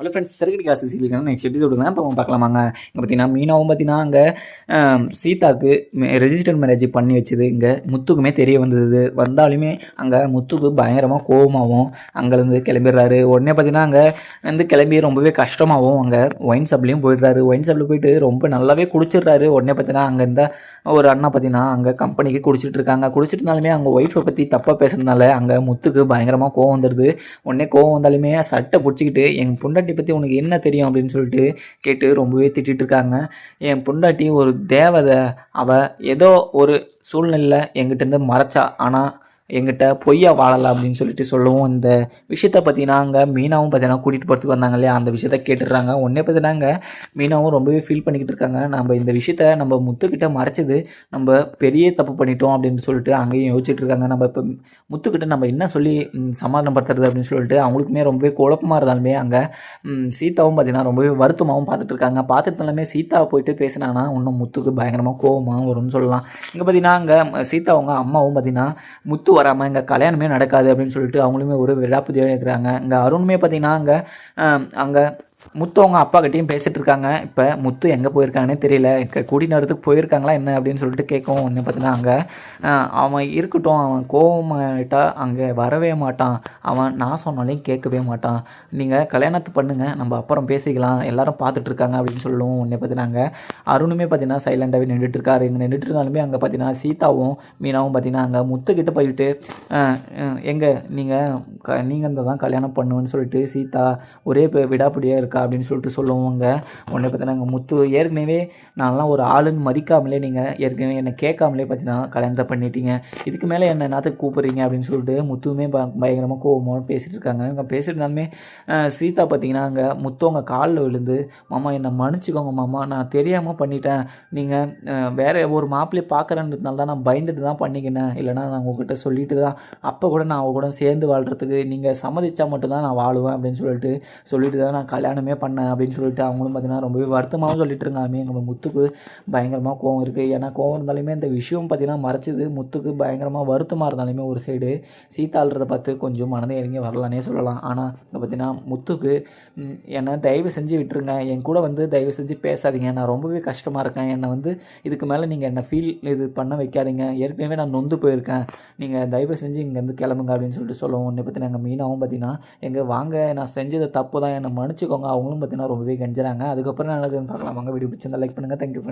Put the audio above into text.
Hello friends சிறுகடி காசு serial next episode தான் இப்போ பார்க்கலாமாங்க. இங்கே பார்த்தீங்கன்னா மீனாவும் பார்த்தீங்கன்னா அங்கே சீதாக்கு ரெஜிஸ்டர் மேரேஜ் பண்ணி வச்சது. இங்கே முத்துக்குமே தெரிய வந்தது. வந்தாலுமே அங்கே முத்துக்கு பயங்கரமாக கோவமாகவும் அங்கேருந்து கிளம்பிடுறாரு. உடனே பார்த்தீங்கன்னா அங்கே வந்து கிளம்பி ரொம்பவே கஷ்டமாகவும் அங்கே ஒயின் சப்லேயும் போயிடுறாரு. ஒயின் ஷாப்பில் போயிட்டு ரொம்ப நல்லாவே குடிச்சிடுறாரு. உடனே பார்த்தீங்கன்னா அங்கே இருந்தால் ஒரு அண்ணா பார்த்தீங்கன்னா அங்கே கம்பெனிக்கு குடிச்சிட்டு இருக்காங்க குடிச்சிட்டு இருந்தாலுமே அவங்க ஒய்ஃபை பற்றி தப்பாக பேசுறதுனால அங்கே முத்துக்கு பயங்கரமாக கோவம் வந்துடுது உடனே கோவம் வந்தாலுமே சட்டை பிடிச்சிக்கிட்டு என் பொண்டாட்டி பற்றி உனக்கு என்ன தெரியும்? அப்படின்னு சொல்லிட்டு கேட்டு ரொம்பவே திட்டிகிட்டு இருக்காங்க என் பொண்டாட்டி ஒரு தேவதை. அவள் ஏதோ ஒரு சூழ்நிலையில் எங்கிட்டேருந்து மறைச்சா. ஆனால் எங்கிட்ட பொய்யா வாழலாம் அப்படின்னு சொல்லிட்டு சொல்லவும் இந்த விஷயத்த பார்த்தீங்கன்னா அங்கே மீனாவும் பார்த்தீங்கன்னா கூட்டிகிட்டு போகிறதுக்கு வந்தாங்க இல்லையா? அந்த விஷயத்த கேட்டுடுறாங்க. உடனே பார்த்தீங்கன்னா மீனாவும் ரொம்பவே ஃபீல் பண்ணிக்கிட்டு இருக்காங்க. நம்ம இந்த விஷயத்த நம்ம முத்துக்கிட்ட மறைச்சது நம்ம பெரிய தப்பு பண்ணிட்டோம் அப்படின்னு சொல்லிட்டு அங்கேயும் யோசிச்சுட்டு இருக்காங்க. நம்ம இப்போ முத்துக்கிட்ட நம்ம என்ன சொல்லி சமாதானப்படுத்துறது அப்படின்னு சொல்லிட்டு அவங்களுக்குமே ரொம்பவே குழப்பமாக இருந்தாலுமே அங்கே சீதாவும் பார்த்தீங்கன்னா ரொம்பவே வருத்தமாகவும் பார்த்துட்டு இருக்காங்க. பார்த்துட்டு இருந்தாலுமே சீதா போயிட்டு பேசினாங்கன்னா இன்னும் முத்துக்கு பயங்கரமாக கோபமாக வரும்னு சொல்லலாம். இங்கே பார்த்தீங்கன்னா அங்கே சீதா அவங்க அம்மாவும் பார்த்தீங்கன்னா முத்து வராமல் இங்கே கல்யாணமே நடக்காது அப்படின்னு சொல்லிட்டு அவங்களுமே ஒரு விழாப்புதியாக இருக்கிறாங்க இங்கே அருணுமே பார்த்தீங்கன்னா அங்கே அங்கே முத்து அவங்க அப்பா கிட்டேயும் பேசிட்டு இருக்காங்க. இப்போ முத்து எங்கே போயிருக்காங்கன்னே தெரியல. இங்கே நேரத்துக்கு போயிருக்காங்களா என்ன அப்படின்னு சொல்லிட்டு கேட்கவும் ஒன்று பார்த்தீங்கன்னா அங்கே. அவன் இருக்கட்டும் அவன் கோவமாயிட்டா அங்கே வரவே மாட்டான். அவன் நான் சொன்னாலையும் கேட்கவே மாட்டான். நீங்கள் கல்யாணத்தை பண்ணுங்கள் நம்ம அப்புறம் பேசிக்கலாம். எல்லாரும் பார்த்துட்டு இருக்காங்க அப்படின்னு சொல்லவும் ஒன்றே பார்த்தீங்கன்னா அருணுமே பார்த்தீங்கன்னா சைலண்டாகவே நின்றுட்டு இருக்காரு. இங்கே நின்றுட்டு இருந்தாலுமே அங்கே பார்த்தீங்கன்னா சீதாவும் மீனாவும் பார்த்தீங்கன்னா அங்கே. முத்துக்கிட்ட போயிட்டு எங்கே நீங்கள் க நீங்கள் அந்த தான் கல்யாணம் பண்ணுவேன்னு சொல்லிட்டு சீதா ஒரே விடாப்பிடியாக இருக்கா? அப்படின்னு சொல்லிட்டு சொல்லுவாங்க. உடனே பார்த்தீங்கன்னா அங்கே முத்து ஏற்கனவே நான்லாம் ஒரு ஆளுன்னு மதிக்காமலே நீங்கள் ஏற்கனவே என்னை கேட்காமலே பார்த்தீங்கன்னா கல்யாணத்தை பண்ணிட்டீங்க. இதுக்கு மேலே என்ன என்னத்துக்கு கூப்பிட்றீங்க? அப்படின்னு சொல்லிட்டு முத்துவுமே பயங்கரமாக கோபமாக பேசிகிட்டு இருக்காங்க. அங்கே பேசிட்டு இருந்தாலுமே சீதா பார்த்தீங்கன்னா அங்கே முத்தவங்க காலில் விழுந்து மாமா என்னை மன்னிச்சுக்கோங்க மாமா நான் தெரியாமல் பண்ணிட்டேன். நீங்கள் வேற ஒரு மாப்பிள்ளையை பார்க்குறேன்றதுனால தான் நான் பயந்துட்டு தான் பண்ணிக்கினேன். இல்லைனா நான் உங்ககிட்ட சொல்லிட்டு தான் அப்போ கூட நான் அவங்க கூட சேர்ந்து வாழ்கிறதுக்கு நீங்கள் சம்மதிச்சா மட்டும்தான் நான் வாழுவேன் அப்படின்னு சொல்லிட்டு சொல்லிட்டு தான் நான் கல்யாணமே பண்ணேன் அப்படின்னு சொல்லிட்டு அவங்களும் பார்த்தீங்கன்னா ரொம்பவே வருத்தமாகவும் சொல்லிட்டு இருந்தாலுமே எங்கள் முத்துக்கு பயங்கரமாக கோவம் இருக்குது ஏன்னா கோவம் இருந்தாலுமே இந்த விஷயம் பார்த்தீங்கன்னா மறைச்சது. முத்துக்கு பயங்கரமாக வருத்தமாக இருந்தாலுமே ஒரு சைடு சீத்தாளுறத பார்த்து கொஞ்சம் மனதை இறங்கி வரலானே சொல்லலாம். ஆனால் இங்கே பார்த்தீங்கன்னா முத்துக்கு என்னை தயவு செஞ்சு விட்டுருங்க. என் கூட வந்து தயவு செஞ்சு பேசாதீங்க. நான் ரொம்பவே கஷ்டமாக இருக்கேன். என்னை வந்து இதுக்கு மேலே நீங்கள் என்னை ஃபீல் இது பண்ண வைக்காதீங்க. ஏற்கனவே நான் நொந்து போயிருக்கேன். நீங்கள் தயவு செஞ்சு இங்கேருந்து கிளம்புங்க அப்படின்னு சொல்லிட்டு சொல்லுவோம் உன்னை பற்றி நாங்கள் மீனாவும் பார்த்தீங்கன்னா எங்கள் வாங்க நான் செஞ்சது தப்பு தான் என்னை மன்னிச்சுக்கோங்க. அவங்களும் பார்த்தீங்கன்னா ரொம்பவே கெஞ்சுறாங்க. அதுக்கப்புறம் என்ன நடக்குதுன்னு பார்க்கலாம். வாங்க வீடியோ பிடிச்சிருந்தா லைக் பண்ணுங்கள் தேங்க்யூ